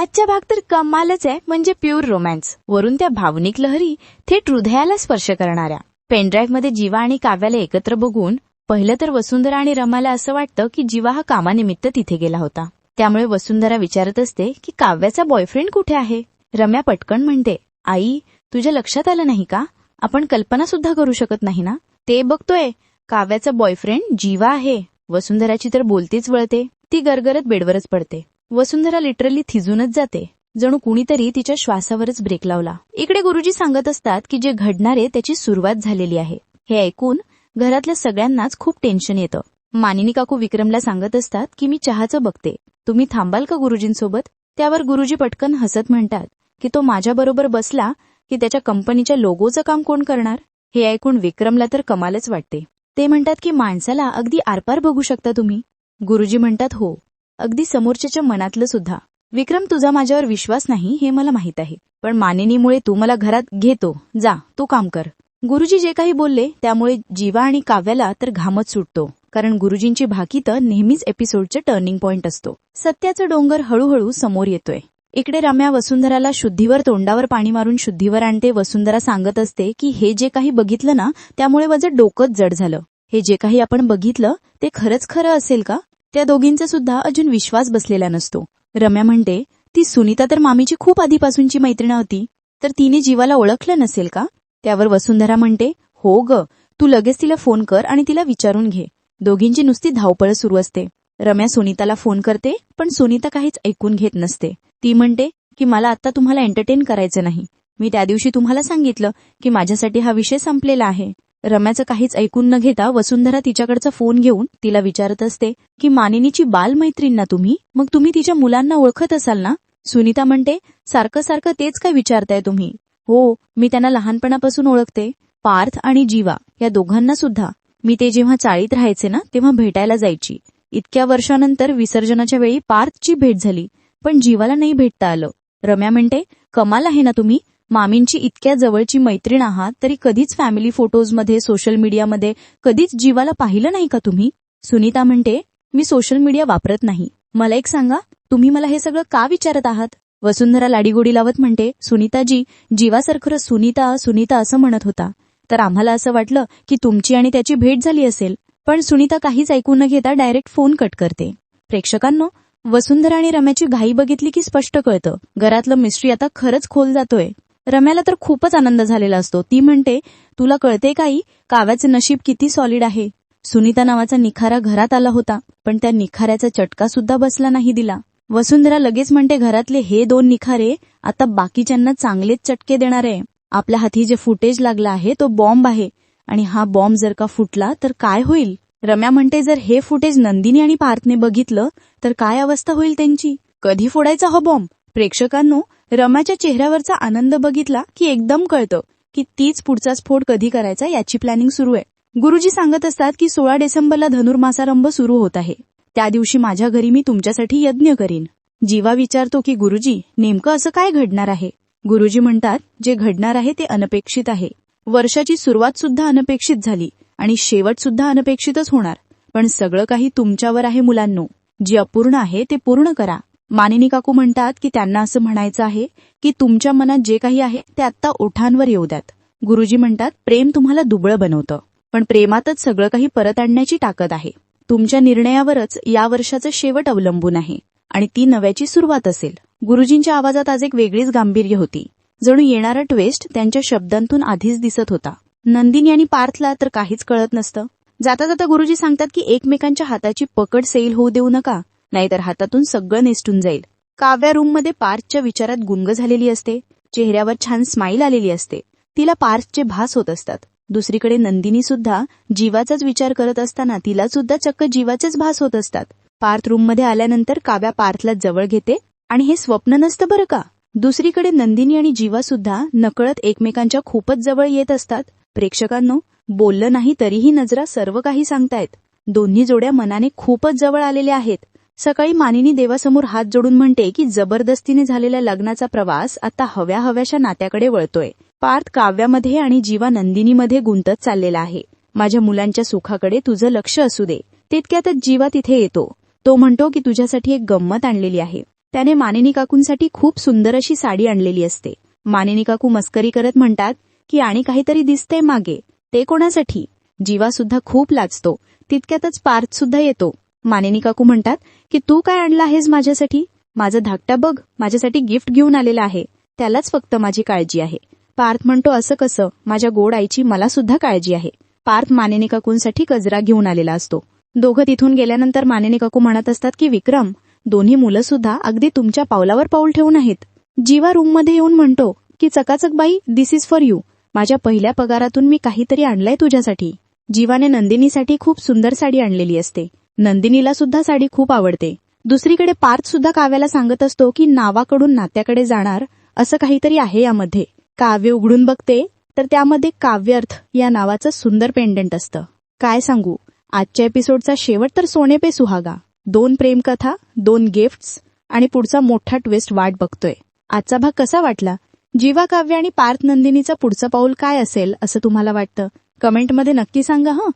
आजच्या भाग तर कमालच आहे म्हणजे प्युअर रोमॅन्स वरून त्या भावनिक लहरी थेट हृदयाला स्पर्श करणाऱ्या. पेनड्राईव्हमध्ये जीवा आणि काव्याला एकत्र बघून पहिलं तर वसुंधरा आणि रमाला असं वाटतं की जीवा हा कामानिमित्त तिथे गेला होता. त्यामुळे वसुंधरा विचारत असते की काव्याचा बॉयफ्रेंड कुठे आहे? रम्या पटकन म्हणते आई तुझ्या लक्षात आलं नाही का? आपण कल्पना सुद्धा करू शकत नाही ना? ते बघतोय काव्याचा बॉयफ्रेंड जीवा आहे. वसुंधराची तर बोलतीच वळते ती गरगरत बेडवरच पडते. वसुंधरा लिटरली थिजूनच जाते. जणू कुणीतरी तिच्या श्वासावरच ब्रेक लावला. इकडे गुरुजी सांगत असतात की जे घडणारे त्याची सुरुवात झालेली आहे. हे ऐकून घरातल्या सगळ्यांनाच खूप टेन्शन येतं. मानिनी काकू विक्रमला सांगत असतात की मी चहाचं बघते. तुम्ही थांबाल का गुरुजींसोबत? त्यावर गुरुजी पटकन हसत म्हणतात की तो माझ्याबरोबर बसला की त्याच्या कंपनीच्या लोगोचं काम कोण करणार? हे ऐकून विक्रमला तर कमालच वाटते. ते म्हणतात की माणसाला अगदी आरपार बघू शकता तुम्ही. गुरुजी म्हणतात हो. अगदी समोरच्याच्या मनातलं सुद्धा. विक्रम तुझा माझ्यावर विश्वास नाही हे मला माहीत आहे. पण मानिनीमुळे तू मला घरात घेतो. जा तू काम कर. गुरुजी जे काही बोलले त्यामुळे जीवा आणि काव्याला तर घामच सुटतो. कारण गुरुजींची भाकी तर नेहमीच एपिसोडचं टर्निंग पॉइंट असतो. सत्याचं डोंगर हळूहळू समोर येतोय. इकडे रम्या वसुंधराला शुद्धीवर तोंडावर पाणी मारून शुद्धीवर आणते. वसुंधरा सांगत असते की हे जे काही बघितलं ना त्यामुळे माझं डोकंच जड झालं. हे जे काही आपण बघितलं ते खरंच खरं असेल का? त्या दोघींचा सुद्धा अजून विश्वास बसलेला नसतो. रम्या म्हणते ती सुनीता तर मामीची खूप आधीपासूनची मैत्रीण होती. तर तिने जीवाला ओळखलं नसेल का? त्यावर वसुंधरा म्हणते हो ग तू लगेच तिला फोन कर आणि तिला विचारून घे. दोघींची नुसती धावपळ सुरू असते. रम्या सुनीताला फोन करते पण सुनीता काहीच ऐकून घेत नसते. ती म्हणते की मला आता तुम्हाला एंटरटेन करायचं नाही. मी त्या दिवशी तुम्हाला सांगितलं की माझ्यासाठी हा विषय संपलेला आहे. रम्याचं काहीच ऐकून न घेता वसुंधरा तिच्याकडचा फोन घेऊन तिला विचारत असते की मानिनीची बालमैत्रीण ना तुम्ही? मग तुम्ही तिच्या मुलांना ओळखत असाल ना? सुनीता म्हणते सारखं सारखं तेच काय विचारताय तुम्ही? हो मी त्यांना लहानपणापासून ओळखते. पार्थ आणि जीवा या दोघांना सुद्धा. मी ते जेव्हा चाळीत राहायचे ना तेव्हा भेटायला जायची. इतक्या वर्षानंतर विसर्जनाच्या वेळी पार्थची भेट झाली पण जीवाला नाही भेटता आलं. रम्या म्हणते कमाल आहे ना तुम्ही. मामींची इतक्या जवळची मैत्रीण आहात तरी कधीच फॅमिली फोटोजमध्ये सोशल मीडियामध्ये कधीच जीवाला पाहिलं नाही का तुम्ही? सुनीता म्हणते मी सोशल मीडिया वापरत नाही. मला एक सांगा तुम्ही मला हे सगळं का विचारत आहात? वसुंधरा लाडीगोडी लावत म्हणते सुनीताजी जीवासारखं सुनीता सुनीता असं म्हणत होता. तर आम्हाला असं वाटलं की तुमची आणि त्याची भेट झाली असेल. पण सुनीता काहीच ऐकू न घेता डायरेक्ट फोन कट करते. प्रेक्षकांनो वसुंधरा आणि रम्याची घाई बघितली की स्पष्ट कळतं. घरातलं मिस्ट्री आता खरंच खोल जातोय. रम्याला तर खूपच आनंद झालेला असतो. ती म्हणते तुला कळते काही काव्याचे नशीब किती सॉलिड आहे? सुनीता नावाचा निखारा घरात आला होता पण त्या निखाऱ्याचा चटका सुद्धा बसला नाही दिला. वसुंधरा लगेच म्हणते घरातले हे दोन निखारे आता बाकीच्यांना चांगलेच चटके देणार आहे. आपल्या हाती जे फुटेज लागला आहे तो बॉम्ब आहे. आणि हा बॉम्ब जर का फुटला तर काय होईल? रम्या म्हणते जर हे फुटेज नंदिनी आणि पार्थने बघितलं तर काय अवस्था होईल त्यांची? कधी फोडायचा हा बॉम्ब प्रेक्षकांनो रमाच्या चेहऱ्यावरचा आनंद बघितला की एकदम कळतं की तीच पुढचा स्फोट कधी करायचा याची प्लॅनिंग सुरू आहे. गुरुजी सांगत असतात की सोळा डिसेंबरला धनुर्मासारंभ सुरू होत आहे. त्या दिवशी माझ्या घरी मी तुमच्यासाठी यज्ञ करीन. जीवा विचारतो की गुरुजी नेमकं असं काय घडणार आहे? गुरुजी म्हणतात जे घडणार आहे ते अनपेक्षित आहे. वर्षाची सुरुवात सुद्धा अनपेक्षित झाली आणि शेवट सुद्धा अनपेक्षितच होणार. पण सगळं काही तुमच्यावर आहे मुलांनो. जे अपूर्ण आहे ते पूर्ण करा. मानिनी काकू म्हणतात की त्यांना असं म्हणायचं आहे की तुमच्या मनात जे काही आहे ते आत्ता ओठांवर येऊ द्यात. गुरुजी म्हणतात प्रेम तुम्हाला दुबळं बनवतं. पण प्रेमातच सगळं काही परत आणण्याची ताकद आहे. तुमच्या निर्णयावरच या वर्षाचं शेवट अवलंबून आहे आणि ती नव्याची सुरुवात असेल. गुरुजींच्या आवाजात आज एक वेगळीच गांभीर्य होती. जणू येणारा ट्वेस्ट त्यांच्या शब्दांतून आधीच दिसत होता. नंदिनी आणि पार्थला तर काहीच कळत नसतं. जाता जाता गुरुजी सांगतात की एकमेकांच्या हाताची पकड सेल होऊ देऊ नका नाहीतर हातातून सगळं निसटून जाईल. काव्या रूममध्ये पार्थच्या विचारात गुंग झालेली असते. चेहऱ्यावर छान स्माईल आलेली असते. तिला पार्थचे भास होत असतात. दुसरीकडे नंदिनी सुद्धा जीवाचाच विचार करत असताना तिला सुद्धा चक्क जीवाचेच भास होत असतात. पार्थ रूममध्ये आल्यानंतर काव्या पार्थला जवळ घेते आणि हे स्वप्न नसतं बरं का? दुसरीकडे नंदिनी आणि जीवा सुद्धा नकळत एकमेकांच्या खूपच जवळ येत असतात. प्रेक्षकांनो बोललं नाही तरीही नजरा सर्व काही सांगतायत. दोन्ही जोड्या मनाने खूपच जवळ आलेल्या आहेत. सकाळी मानिनी देवासमोर हात जोडून म्हणते की जबरदस्तीने झालेल्या लग्नाचा प्रवास आता हव्या हव्याशा नात्याकडे वळतोय. पार्थ काव्यामध्ये आणि जीवा नंदिनीमध्ये गुंतत चाललेला आहे. माझ्या मुलांच्या सुखाकडे तुझं लक्ष असू दे. तितक्यातच जीवा तिथे येतो. तो म्हणतो की तुझ्यासाठी एक गंमत आणलेली आहे. त्याने मानिनी काकूंसाठी खूप सुंदर अशी साडी आणलेली असते. मानिनी काकू मस्करी करत म्हणतात की आणि काहीतरी दिसतंय मागे. ते कोणासाठी? जीवा सुद्धा खूप लाजतो. तितक्यातच पार्थ सुद्धा येतो. मानेनी काकू म्हणतात की तू काय आणला आहेस माझ्यासाठी? माझं धाकटा बघ माझ्यासाठी गिफ्ट घेऊन आलेला आहे. त्यालाच फक्त माझी काळजी आहे. पार्थ म्हणतो असं कसं? माझ्या गोड आईची मला सुद्धा काळजी आहे. पार्थ मानेनी काकूंसाठी गजरा घेऊन आलेला असतो. दोघं तिथून गेल्यानंतर मानेनी काकू म्हणत असतात की विक्रम दोन्ही मुलं सुद्धा अगदी तुमच्या पावलावर पाऊल ठेवून आहेत. जीवा रूममध्ये येऊन म्हणतो की चकाचक बाई दिस इज फॉर यू माझ्या पहिल्या पगारातून मी काहीतरी आणलंय तुझ्यासाठी. जीवाने नंदिनीसाठी खूप सुंदर साडी आणलेली असते. नंदिनीला सुद्धा साडी खूप आवडते. दुसरीकडे पार्थ सुद्धा काव्याला सांगत असतो की नावाकडून नात्याकडे जाणार असं काहीतरी आहे यामध्ये. काव्य उघडून बघते तर त्यामध्ये काव्यर्थ या नावाचं सुंदर पेंडंट असतं. काय सांगू? आजच्या एपिसोडचा शेवट तर सोने पे सुहागा. दोन प्रेमकथा दोन गिफ्ट्स आणि पुढचा मोठा ट्विस्ट वाट बघतोय. आजचा भाग कसा वाटला? जीवा काव्य आणि पार्थ नंदिनीचा पुढचं पाऊल काय असेल असं तुम्हाला वाटतं? कमेंटमध्ये नक्की सांगा हं?